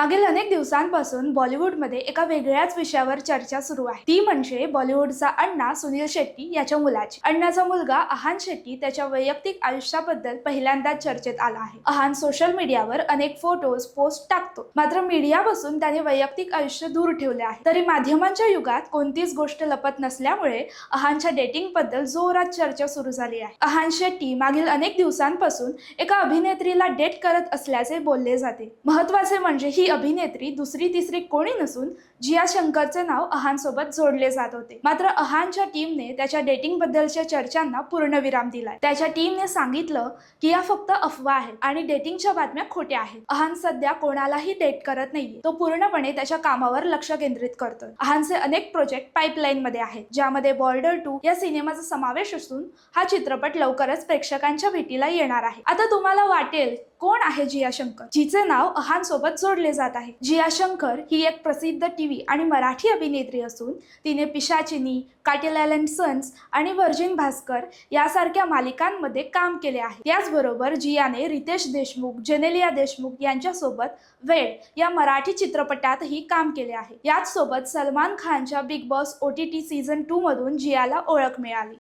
मागील अनेक दिवसांपासून बॉलिवूडमध्ये एका वेगळ्याच विषयावर चर्चा सुरू आहे. ती म्हणजे बॉलिवूडचा अण्णा सुनील शेट्टी याच्या मुलाची. अण्णाचा मुलगा अहान शेट्टी त्याच्या वैयक्तिक आयुष्याबद्दल पहिल्यांदाच चर्चेत आला आहे. अहान सोशल मीडियावर अनेक फोटोज पोस्ट टाकतो. मात्र मीडियापासून त्याने वैयक्तिक आयुष्य दूर ठेवले आहे. तरी माध्यमांच्या युगात कोणतीच गोष्ट लपत नसल्यामुळे अहानच्या डेटिंगबद्दल जोरात चर्चा सुरू झाली आहे. अहान शेट्टी मागील अनेक दिवसांपासून एका अभिनेत्रीला डेट करत असल्याचे बोलले जाते. महत्त्वाचे म्हणजे ही अभिनेत्री दुसरी तिसरी कोणी नसून जिया शंकरचे नाव अहान सोबत जोडले जात होते. मात्र अहानच्या टीमने त्याच्या डेटिंग बद्दलच्या चर्चांना पूर्णविराम दिलाय. त्याच्या टीमने सांगितलं की या फक्त अफवा आहेत आणि डेटिंगच्या बातम्या खोट्या आहेत. अहान सध्या कोणालाही डेट करत नाहीये. तो पूर्णपणे त्याच्या कामावर लक्ष केंद्रित करतोय. अहानचे अनेक प्रोजेक्ट पाईपलाईन मध्ये आहेत ज्यामध्ये बॉर्डर टू या सिनेमाचा समावेश असून हा चित्रपट लवकरच प्रेक्षकांच्या भेटीला येणार आहे. आता तुम्हाला वाटेल कोण आहे जिया शंकर? जिचे नाव अहान सोबत जोडले जात आहे. जिया शंकर ही एक प्रसिद्ध टीव्ही आणि मराठी अभिनेत्री असून तिने पिशाचिनी काटेल अँड सन्स आणि व्हर्जिन भास्कर यासारख्या मालिकांमध्ये काम केले आहे. त्याचबरोबर जियाने रितेश देशमुख जेनेलिया देशमुख यांच्यासोबत वेळ या मराठी चित्रपटातही काम केले आहे. याच सोबत सलमान खानच्या Bigg Boss O T T season two मधून जियाला ओळख मिळाली.